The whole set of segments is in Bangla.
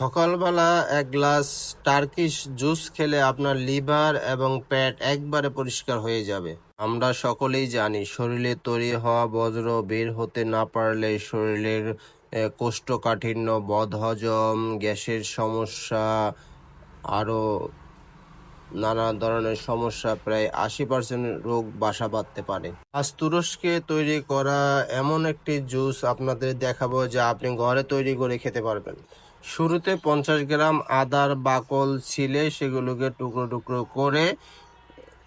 সকালবেলা এক গ্লাস টার্কিশ জুস খেলে আপনার লিভার এবং পেট একবারে পরিষ্কার হয়ে যাবে। আমরা সকলেই জানি, শরীরে তৈরি হওয়া বজ্র বের হতে না পারলে শরীরের কোষ্ঠকাঠিন্য, বদহজম, গ্যাসের সমস্যা, আরও নানা ধরনের সমস্যা, প্রায় আশি পার্সেন্ট রোগ বাসা বাঁধতে পারে। আজ তুরস্কে তৈরি করা এমন একটি জুস আপনাদের দেখাবো যা আপনি ঘরে তৈরি করে খেতে পারবেন। শুরুতে পঞ্চাশ গ্রাম আদার বাকল ছিলে সেগুলোকে টুকরো টুকরো করে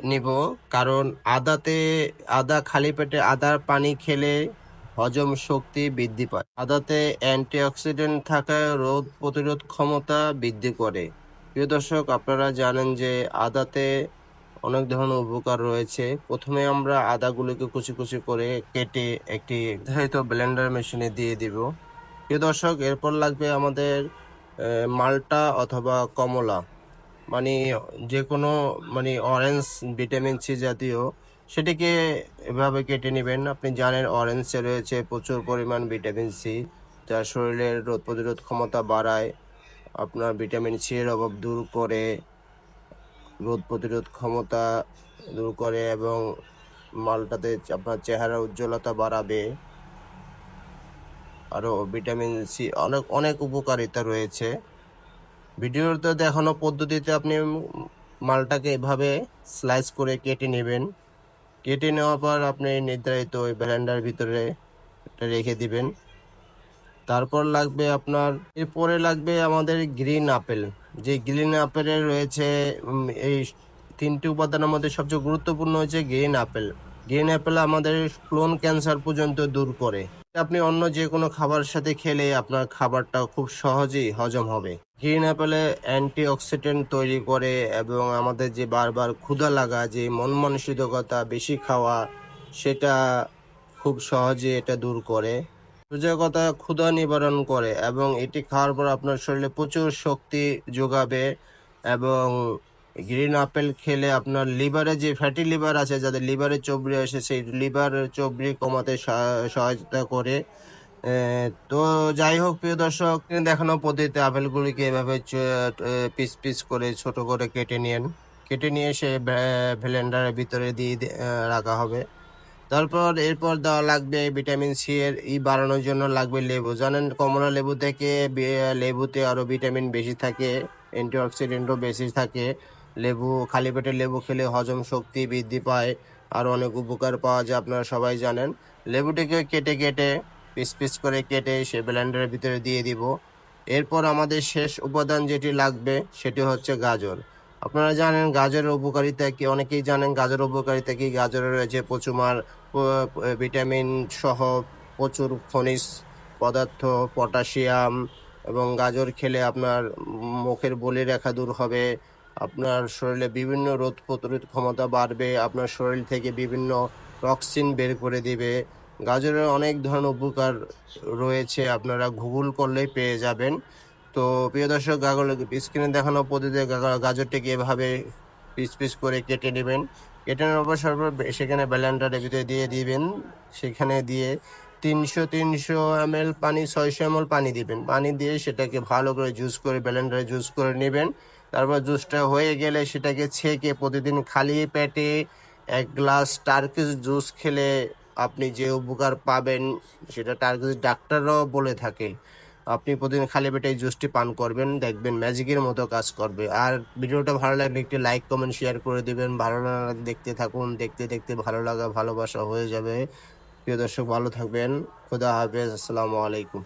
নিব, কারণ আদাতে, আদা খালি পেটে আদার পানি খেলে হজম শক্তি বৃদ্ধি পায়। আদাতে অ্যান্টিঅক্সিডেন্ট থাকায় রোগ প্রতিরোধ ক্ষমতা বৃদ্ধি করে। প্রিয় দর্শক, আপনারা জানেন যে আদাতে অনেক ধরনের উপকার রয়েছে। প্রথমে আমরা আদাগুলোকে কুচি কুচি করে কেটে একটি নির্ধারিত ব্লেন্ডার মেশিনে দিয়ে দিব। প্রিয় দর্শক, এরপর লাগবে আমাদের মাল্টা অথবা কমলা। মানে যে কোনো মানে অরেঞ্জ ভিটামিন সি জাতীয়, সেটিকে এভাবে কেটে নেবেন। আপনি জানেন অরেঞ্জে রয়েছে প্রচুর পরিমাণ ভিটামিন সি যা শরীরের রোগ প্রতিরোধ ক্ষমতা বাড়ায়, আপনার ভিটামিন সি এর অভাব দূর করে, রোগ প্রতিরোধ ক্ষমতা দূর করে এবং মালটাতে আপনার চেহারা উজ্জ্বলতা বাড়াবে। আরও ভিটামিন সি অনেক অনেক উপকারিতা রয়েছে। ভিডিওতে দেখানো পদ্ধতিতে আপনি মালটাকে এভাবে স্লাইস করে কেটে নেবেন। কেটে নেওয়ার পর আপনি নির্ধারিত ওই ব্লেন্ডার ভিতরে রেখে দিবেন। তারপর লাগবে আপনার, এরপরে লাগবে আমাদের গ্রিন আপেল যে গ্রিন আপেলের রয়েছে এই তিনটি উপাদানের মধ্যে সবচেয়ে গুরুত্বপূর্ণ হচ্ছে গ্রিন আপেল গ্রিন আপেল আমাদের ক্লোন ক্যান্সার পর্যন্ত দূর করে। আপনি অন্য যে কোনো খাবারের সাথে খেলে আপনার খাবারটা খুব সহজেই হজম হবে। গ্রিন অ্যাপেলে অ্যান্টি অক্সিডেন্ট তৈরি করে এবং আমাদের যে বারবার ক্ষুধা লাগা, যে মন মানসিকতা বেশি খাওয়া, সেটা খুব সহজে এটা দূর করে। সোজা কথা ক্ষুধা নিবারণ করে এবং এটি খাওয়ার পর আপনার শরীরে প্রচুর শক্তি যোগাবে এবং গ্রিন আপেল খেলে আপনার লিভারে যে ফ্যাটি লিভার আছে, যাদের লিভারের চবড়ি আসে, সেই লিভার চবড়ি কমাতে সহায়তা করে। তো যাই হোক, প্রিয় দর্শক, দেখানো পদ্ধতিতে আপেলগুলিকে এভাবে পিস পিস করে ছোট করে কেটে নিন কেটে নিয়ে সে ব্লেন্ডারের ভিতরে দিয়ে রাখা হবে। তারপর এরপর দেওয়া লাগবে ভিটামিন সি এর ই বাড়ানোর জন্য লাগবে লেবু। জানেন, কমলা লেবু থেকে লেবুতে আরও ভিটামিন বেশি থাকে, অ্যান্টিঅক্সিডেন্টও বেশি থাকে। লেবু, খালি পেটে লেবু খেলে হজম শক্তি বৃদ্ধি পায়। আর অনেক উপকার পাওয়া যায়, আপনারা সবাই জানেন। লেবুটিকে কেটে কেটে, পিস পিস করে কেটে সে ব্লেন্ডারের ভিতরে দিয়ে দিব। এরপর আমাদের শেষ উপাদান যেটি লাগবে, সেটি হচ্ছে গাজর। আপনারা জানেন গাজরের উপকারিতা কি? অনেকেই জানেন গাজরের উপকারিতা কি? গাজরে রয়েছে প্রচুর ভিটামিন সহ প্রচুর খনিজ পদার্থ, পটাশিয়াম এবং গাজর খেলে আপনার মুখের বলি রেখা দূর হবে। আপনার শরীরে বিভিন্ন রোগ প্রতিরোধ ক্ষমতা বাড়বে, আপনার শরীর থেকে বিভিন্ন টক্সিন বের করে দিবে। গাজরের অনেক ধরনের উপকার রয়েছে, আপনারা গুগল করলেই পেয়ে যাবেন। তো প্রিয় দর্শক, গাগল স্ক্রিনে দেখানো পদ্ধতিতে গাজরটিকে এভাবে পিস পিস করে কেটে নেবেন। কেটে নেওয়ার পর সর্ব, সেখানে ব্লেন্ডারের ভিতরে দিয়ে দিবেন। সেখানে দিয়ে তিনশো তিনশো এম পানি, ছয়শো এম পানি দিবেন। পানি দিয়ে সেটাকে ভালো করে জুস করে ব্লেন্ডারে জুস করে নেবেন। তারপর জুসটা হয়ে গেলে সেটাকে ছেঁকে প্রতিদিন খালি পেটে এক গ্লাস টার্কিশ জুস খেলে আপনি যে উপকার পাবেন সেটা টার্কিশ ডাক্তাররাও বলে থাকে। আপনি প্রতিদিন খালি পেটে এই জুসটি পান করবেন, দেখবেন ম্যাজিকের মতো কাজ করবে। আর ভিডিওটা ভালো লাগলে একটি লাইক, কমেন্ট, শেয়ার করে দিবেন। ভালো দেখতে থাকুন, দেখতে দেখতে ভালো লাগা, ভালোবাসা হয়ে যাবে। প্রিয় দর্শক, ভালো থাকবেন। খুদা হাফেজ। আসসালামু আলাইকুম।